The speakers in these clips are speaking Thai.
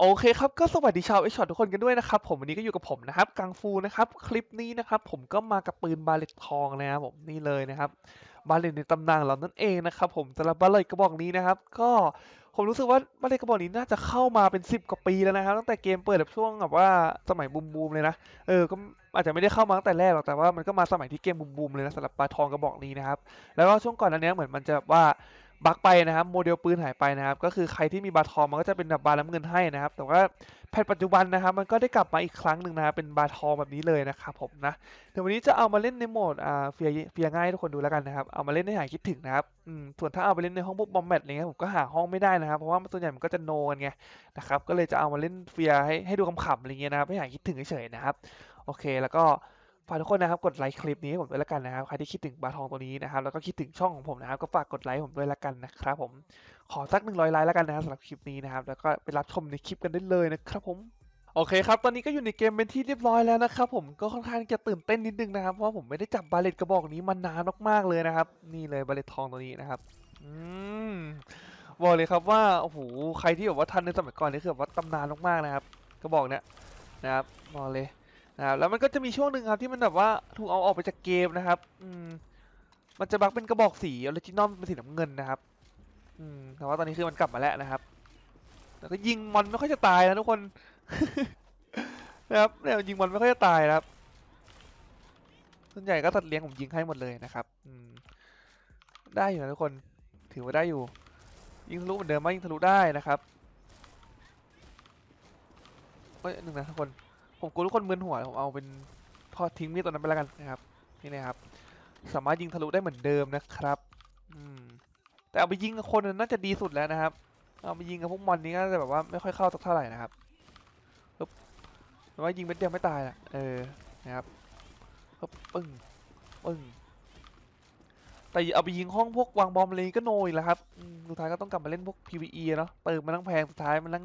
โอเคครับ ก็สวัสดีชาวเอช็อตทุกคนกันด้วยนะครับ ผมวันนี้ก็อยู่กับผมนะครับกังฟูนะครับ คลิปนี้นะครับ ผมก็มากับปืนบาเลตทองนะครับผมนี่เลยนะครับ บาเลตในตำนานเรานั่นเองนะครับ ผมสำหรับบาเลตกระบอกนี้นะครับ ก็ผมรู้สึกว่าบาเลตกระบอกนี้น่าจะเข้ามาเป็น 10 กว่าปีแล้วนะครับ ตั้งแต่เกมเปิดแบบช่วงแบบว่าสมัยบูมบูมเลยนะเออก็อาจจะไม่ได้เข้ามาตั้งแต่แรกหรอกแต่ว่ามันก็มาสมัยที่เกมบูมบูมเลยนะสำหรับปลาทองกระบอกนี้นะครับแล้วก็ช่วงก่อนอันเนี้ยเหมือนมันจะว่า บักไปนะครับโมเดลปืนหายไปนะครับก็คือใครที่มีบาทองมันก็จะเป็นแบบบาน้ำเงินให้นะครับ แต่ว่าแพทปัจจุบันนะครับ มันก็ได้กลับมาอีกครั้งหนึ่งนะครับเป็นบาทองแบบนี้เลยนะครับผมนะเดี๋ยววันนี้จะเอามาเล่นในโหมดอ่าเฟียเฟียง่ายทุกคนดูแล้วกันนะครับเอามาเล่นให้หายคิดถึงนะครับอืมส่วนถ้าเอาไปเล่นในห้องพวกบอมแบทอะไรเงี้ยผมก็หาห้องไม่ได้นะครับเพราะว่าส่วนใหญ่มันก็จะโนกันไงนะครับก็เลยจะเอามาเล่นเฟียให้ให้ดูขำๆอะไรเงี้ยนะครับให้หายคิดถึงเฉยๆนะครับโอเคแล้วก็ ฝากทุกคนนะครับกดไลค์คลิปนี้ให้ผมด้วยละกันนะครับใครที่คิดถึงบาทองตัวนี้นะครับแล้วก็คิดถึงช่องของผมนะครับก็ฝากกดไลค์ผมด้วยละกันนะครับผมขอสักหนึ่งร้อยไลค์ล้วกันนะครับสำหรับคลิปนี้นะครับแล้วก็ไปรับชมในคลิปกันได้เลยนะครับผมโอเคครับ ตอนนี้ก็อยู่ในเกมเป็นที่เรียบร้อยแล้วนะครับผมก็ค่อนข้างจะตื่นเต้นนิดนึงนะครับ เพราะผมไม่ได้จับบาเลตกระบอกนี้มานานมากๆเลยนะครับ นี่เลยบาเลตทองตัวนี้นะครับ อืมบอกเลยครับว่าโอ้โหใครที่แบบว่าทันในสมัยก่อนนี่คือแบบว่าตำนานมากๆนะครับ กระบอกเนี้ยนะครับบอกเลย นะครับแล้วมันก็จะมีช่วงหนึ่งครับที่มันแบบว่าถูกเอาออกไปจากเกมนะครับ อืม มันจะบักเป็นกระบอกสีออริจินอลเป็นสีน้ำเงินนะครับ อืมแต่ว่าตอนนี้คือมันกลับมาแล้วนะครับแล้วก็ยิงมอนไม่ค่อยจะตายนะทุกคนนะครับเนี่ยยิงมอนไม่ค่อยจะตายนะครับส่วนใหญ่ก็ตัดเลี้ยงผมยิงให้หมดเลยนะครับ อืม ได้อยู่นะทุกคน ถือว่าได้อยู่ ยิงทะลุเหมือนเดิมไหมยิงทะลุได้นะครับเฮ้ยหนึ่งนะทุกคน ผมกลัวทุกคนมึนหัวผมเอาเป็นทอดทิ้งมีดตัวนั้นไปแล้วกันนะครับนี่นะครับสามารถยิงทะลุได้เหมือนเดิมนะครับอืมแต่เอาไปยิงกับคนน่าจะดีสุดแล้วนะครับ เอาไปยิงกับพวกมอนนี้ก็จะแบบว่าไม่ค่อยเข้าสักเท่าไหร่นะครับปึ๊บแต่ว่ายิงเม็ดเดียวไม่ตายนะเออนะครับปึ๊บปึ้งปึ้งแต่เอาไปยิงห้องพวกวางบอมอะไรก็โนอีกแล้วครับสุดท้ายก็ต้องกลับมาเล่นพวก PVE เนาะเติมมาตั้งแพงสุดท้ายมันตั้ง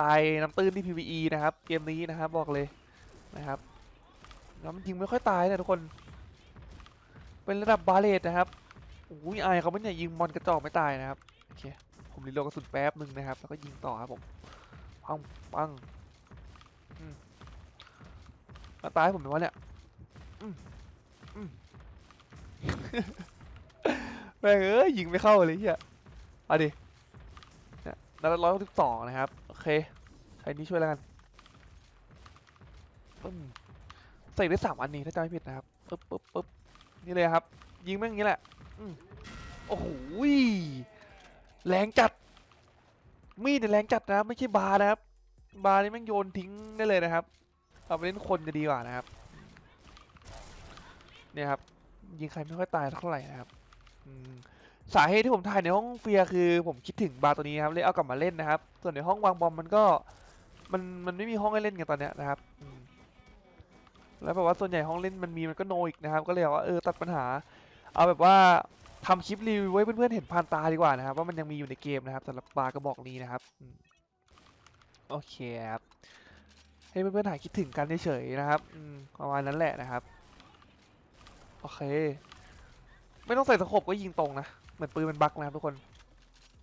ตายน้ำตื้นที่ PVE นะครับ เกมนี้นะครับบอกเลยนะครับแล้วมันยิงไม่ค่อยตายนะทุกคน เป็นระดับบาเลตนะครับอุ้ยไอเขาไม่เนี่ยยิงมอนกระจอกไม่ตายนะครับโอเคผมรีโหลดกระสุนแป๊บหนึ่งนะครับ แล้วก็ยิงต่อครับผมปังปังมาตายผมเป็นว่าเนี่ยแม่งเอ้ยยิงไม่เข้าเลยเฮียเอาดินัดร้อยหกสิบสองนะครับ เคใช้นี้ช่วยแล้วกันปึ้มใส่ได้สามอันนี้ถ้าจำไม่ผิดนะครับปึ๊บปึ๊บปึ๊บนี่เลยครับ ยิงแม่งอย่างนี้แหละอืมโอ้โหแรงจัด มีดเนี่ยแรงจัดนะไม่ใช่บาร์นะครับ บาร์นี่แม่งโยนทิ้งได้เลยนะครับ เอาไปเล่นคนจะดีกว่านะครับ เนี่ยครับ ยิงใครไม่ค่อยตายเท่าไหร่นะครับ อืม สาเหตุที่ผมถ่ายในห้องเฟียคือผมคิดถึงบาร์ตัวนี้ครับเลยเอากลับมาเล่นนะครับ ส่วนในห้องวางบอมมันก็มันมันไม่มีห้องให้เล่นกันตอนเนี้ยนะครับแล้วแบบว่าส่วนใหญ่ห้องเล่นมันมีมันก็โนอีกนะครับ ก็เลยบอกว่าเออตัดปัญหา เอาแบบว่าทำคลิปรีวิวไว้เพื่อนๆเห็นผ่านตาดีกว่านะครับ ว่ามันยังมีอยู่ในเกมนะครับสำหรับบาร์กระบอกนี้นะครับโอเคครับให้เพื่อนๆหายคิดถึงกันเฉยๆนะครับประมาณนั้นแหละนะครับ โอเค ไม่ต้องใส่สโคปก็ยิงตรงนะ เหมือนปืนมันบั๊กนะครับทุกคน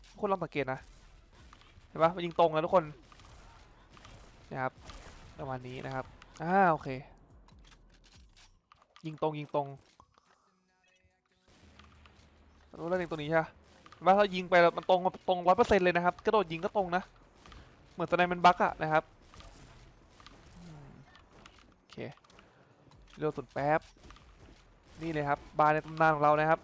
ทุกคนลองสังเกตนะเห็นปะมันยิงตรงนะทุกคนนะครับประมาณนี้นะครับอ่าโอเค ยิงตรงยิงตรงรู้แล้วยิงตัวนี้ใช่ปะเห็นปะถ้ายิงไปแล้วมันตรงตรงร้อยเปอร์เซ็นต์เลยนะครับกระโดดยิงก็ตรงนะ เหมือนสไนมันบั๊กอะนะครับโอเคเร็วสุดแป๊บนี่เลยครับบาร์ในตำนานของเรานะครับ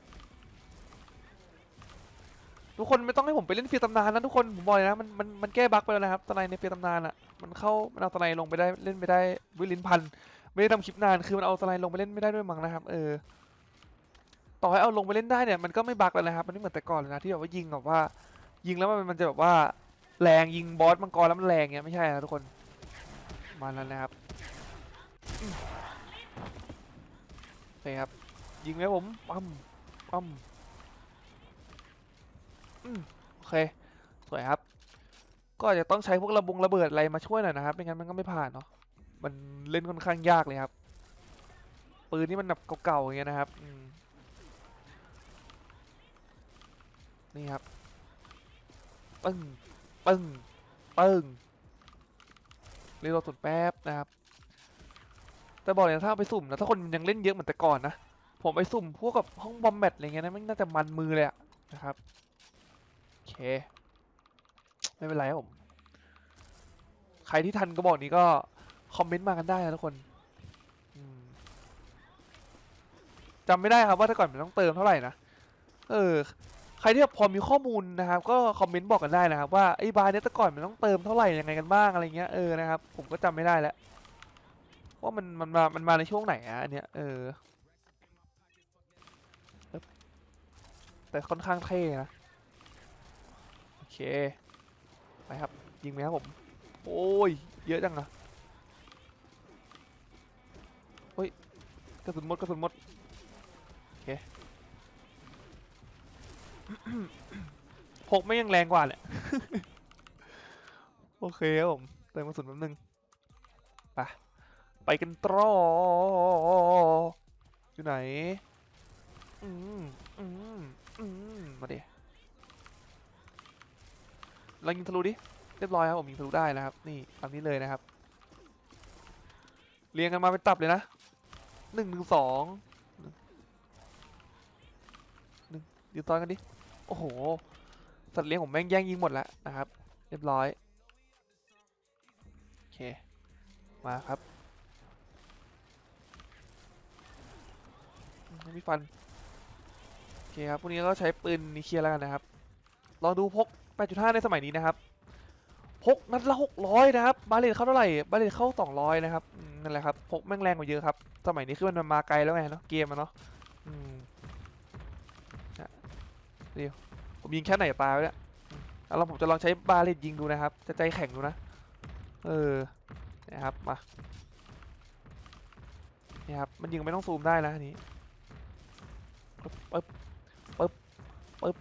ทุกคนไม่ต้องให้ผมไปเล่นเฟียตำนานนะทุกคนผมบอกเลยนะมันมันมันแก้บั๊กไปแล้วนะครับสไนในเฟียตำนานอะมันเข้ามันเอาสไนลงไปได้เล่นไม่ได้วิลินพันไม่ได้ทำคลิปนานคือมันเอาสไนลงไปเล่นไม่ได้ด้วยมั้งนะครับเออต่อให้เอาลงไปเล่นได้เนี่ยมันก็ไม่บั๊กแล้วนะครับมันไม่เหมือนแต่ก่อนเลยนะที่แบบว่ายิงแบบว่า ยิงแล้วมันมันจะแบบว่าแรงยิงบอสมังกรแล้วมันแรงเงี้ยไม่ใช่นะทุกคนมาณนั้นนะครับโอเคครับยิงไหมผมปั๊มปั๊ม อืมโอเค สวยครับ ก็อาจจะต้องใช้พวกระบงระเบิดอะไรมาช่วยหน่อยนะครับไม่งั้นมันก็ไม่ผ่านเนาะมันเล่นค่อนข้างยากเลยครับ ปืนที่มันแบบเก่าๆอย่างเงี้ยนะครับนี่ครับปึ้งปึ้งปึ้งรีโหลดส่วนแป๊บนะครับ แต่บอกเลยถ้าไปสุ่มนะถ้าคนยังเล่นเยอะเหมือนแต่ก่อนนะ ผมไปสุ่มพวกกับห้องบอมแบทอะไรเงี้ยนะมันน่าจะมันมือเลยอะนะครับ เค ไม่เป็นไรครับผม ใครที่ทันก็บอกนี้ก็ คอมเมนต์มากันได้นะทุกคนจำไม่ได้ครับว่าแต่ก่อนมันต้องเติมเท่าไหร่นะ เออ ใครที่พอมีข้อมูลนะครับ ก็คอมเมนต์บอกกันได้นะครับ ว่าไอ้บาร์เนี้ยแต่ก่อนมันต้องเติมเท่าไหร่ยังไงกันบ้างอะไรเงี้ยเออนะครับผมก็จำไม่ได้แล้วว่ามันมันมามันมาในช่วงไหนอะอันเนี้ยเออแต่ค่อนข้างเท่นะ เค ไปครับ ยิงไหมครับผม โอ้ย เยอะจังอะเฮ้ย กระสุนหมด กระสุนหมด โอเค พกไม่ยังแรงกว่าเนี่ยโอเคครับผม เติมกระสุนแป๊บนึง ไป ไปกันต่ออยู่ไหน อืม อืม อืม มาดิ เรายิงทะลุดิ เรียบร้อยครับผมยิงทะลุได้นะครับ นี่ตามนี้เลยนะครับ เรียงกันมาเป็นตับเลยนะหนึ่งหนึ่งสองหนึ่งยืนซ้อนกันดิ โอ้โห สัตว์เลี้ยงผมแม่งแย่งยิงหมดแล้วนะครับ เรียบร้อย โอเค มาครับไม่มีฟัน โอเคครับพวกนี้ก็ใช้ปืนนิเคียร์แล้วกันนะครับ ลองดูพก 8.5 ในสมัยนี้นะครับพกนัดละ600 นะครับ บาเลตเข้าเท่าไหร่ บาเลตเข้า 200 นะครับ นั่นแหละครับพกแม่งแรงกว่าเยอะครับ สมัยนี้คือมันมาไกลแล้วไงเนาะ เกมมันเนาะอืมอะเดี๋ยว ผมยิงแค่ไหนตายวเนี่ยอืมเอาลองผมจะลองใช้บาเลตยิงดูนะครับ จะใจแข็งดูนะ เออ นะครับ มานี่ครับ มันยิงไม่ต้องซูมได้นะอันนี้ปึ๊บปึ๊บปึ๊บ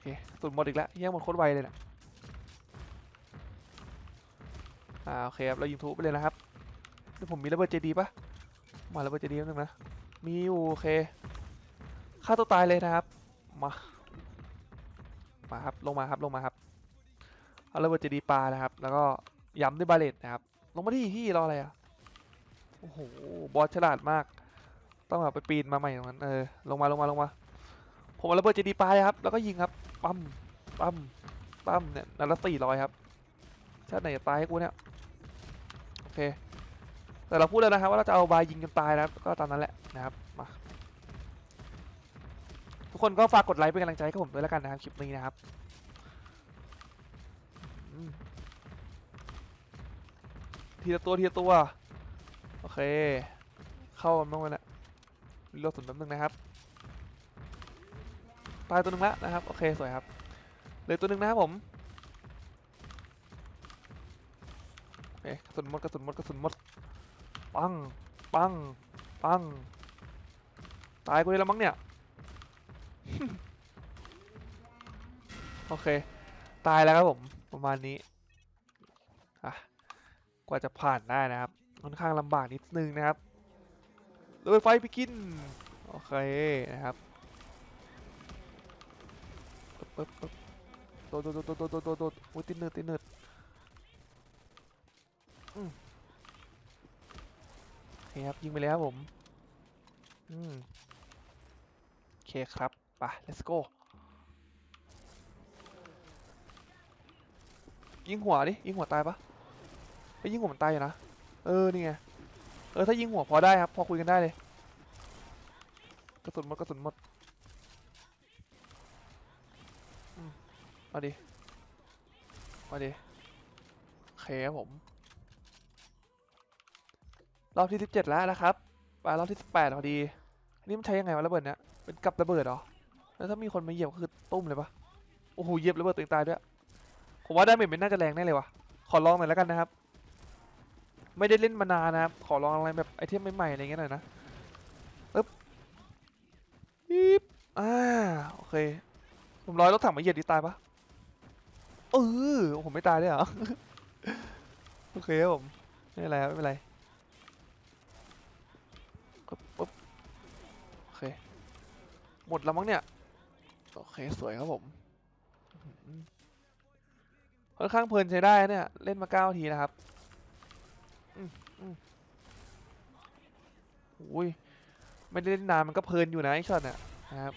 เคสุดหมดอีกแล้วแย่งหมดโคตรไวเลยนะอ่าโอเคครับเรายิงทุบไปเลยนะครับเดี๋ยวผมมีระเบิดเจดีปะมาระเบิดเจดีนึงนะมีอยู่โอเคฆ่าตัวตายเลยนะครับมามาครับลงมาครับลงมาครับเอาระเบิดเจดีปลานะครับ แล้วก็ย้ำด้วยบาเลตนะครับ ลงมาที่ที่รออะไรอะโอ้โหบอสฉลาดมาก ต้องแบบไปปีนมาใหม่ตรงนั้นเออลงมาลงมาลงมา ผมระเบิดเจดีปลายครับ แล้วก็ยิงครับ ปั๊ม ปั๊ม ปั๊มเนี่ยนัดละสี่ร้อยครับ ชาติไหนจะตายให้กูเนี่ย โอเค แต่เราพูดแล้วนะครับว่าเราจะเอาบายยิงกันตายนะครับ ก็ตามนั้นแหละนะครับ มา ทุกคนก็ฝากกดไลค์เป็นกำลังใจให้ผมด้วยแล้วกันนะครับคลิปนี้นะครับทีละตัวทีละตัว โอเค เข้ามันบ้างไหมนะรีโหลดสุดแป๊บนึงนะครับ ตายตัวหนึ่งแล้วนะครับ โอเค สวยครับเหลือตัวหนึ่งนะครับผมโอเคกระสุนหมดกระสุนหมดกระสุนหมด ปัง ปัง ปัง ตายกูได้แล้วมั้งเนี่ย โอเค ตายแล้วครับผม ประมาณนี้อะกว่าจะผ่านได้นะครับ ค่อนข้างลำบากนิดนึงนะครับรถไฟไฟไปกิน โอเคนะครับ ปึ๊บปึ๊บโดดโดดโดดโดดโดดโดดโดดโอ้ยติดเนืดติดเนืดอืมโอเคครับยิงไปเลยครับผมอืมโอเคครับไป let's go ยิงหัวดิยิงหัวตายปะไปยิงหัวมันตายอยู่นะเออนี่ไงเออถ้ายิงหัวพอได้ครับ พอคุยกันได้เลยกระสุนหมดกระสุนหมด มาดิ มาดิเคครับผม รอบที่สิบเจ็ดแล้วนะครับไปรอบที่สิบแปดพอดี อันนี้มันใช้ยังไงวะระเบิดเนี้ยเป็นกับระเบิดเหรอ แล้วถ้ามีคนมาเหยียบก็คือตุ้มเลยปะโอ้โหเหยียบระเบิดตัวเองตายด้วย ผมว่าดาเมจมันน่าจะแรงแน่เลยวะขอลองหน่อยแล้วกันนะครับ ไม่ได้เล่นมานานนะครับ ขอลองอะไรแบบไอเทมใหม่ๆอะไรเงี้ยหน่อยนะปึ๊บปิ๊บอ่าโอเคผมร้อยรถถังมาเหยียบดีตายปะ เออผมไม่ตายด้วยเหรอ โอเคครับผมไม่เป็นไรครับไม่เป็นไรปึ๊บโอเค หมดแล้วมั้งเนี่ย โอเค สวยครับผม ค่อนข้างเพลินใช้ได้เนี่ย เล่นมาเก้าทีนะครับอืออุ้ย ไม่ได้เล่นนานมันก็เพลินอยู่นะไอ้ช็อตเนี่ยนะครับ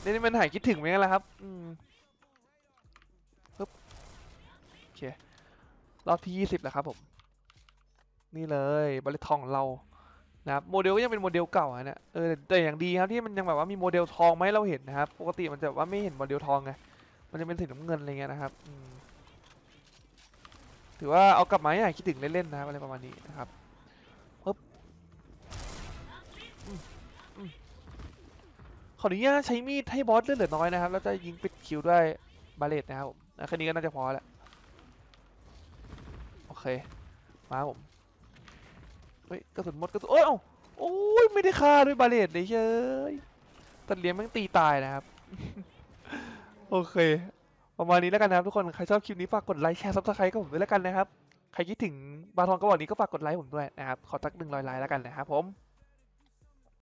เล่นมันหายคิดถึงไหมกันล่ะครับ อืมปึ๊บโอ เค รอบที่ยี่สิบแล้วครับผม นี่เลยบริทองของเรานะครับโมเดลก็ยังเป็นโมเดลเก่าอะเนี่ยเออแต่อย่างดีครับที่มันยังแบบว่ามีโมเดลทองมาให้เราเห็นนะครับปกติมันจะว่าไม่เห็นโมเดลทองไงมันจะเป็นสีน้ำเงินอะไรเงี้ยนะครับถือว่าเอากลับมาให้หายคิดถึงเล่นๆนะครับอะไรประมาณนี้นะครับปึ๊บขออนุญาตใช้มีดให้บอสเลือดเหลือน้อยนะครับแล้วจะยิงปิดคิวด้วยบาเลตนะครับผมอะแค่นี้ก็น่าจะพอแล้ว เคมาผมเฮ้ยกระสุนหมดกระสุนโอ้ยเอ้าโอ้ยไม่ได้ฆ่าด้วยบาเลตเลยเชยตัดเลี้ยงแม่งตีตายนะครับ โอเค ประมาณนี้แล้วกันนะครับทุกคน ใครชอบคลิปนี้ฝากกดไลค์แชร์ซับสไครต์กับผมด้วยแล้วกันนะครับ ใครคิดถึงบาทองกระบอกนี้ก็ฝากกดไลค์ผมด้วยนะครับ ขอสักหนึ่งร้อยไลค์แล้วกันนะครับผม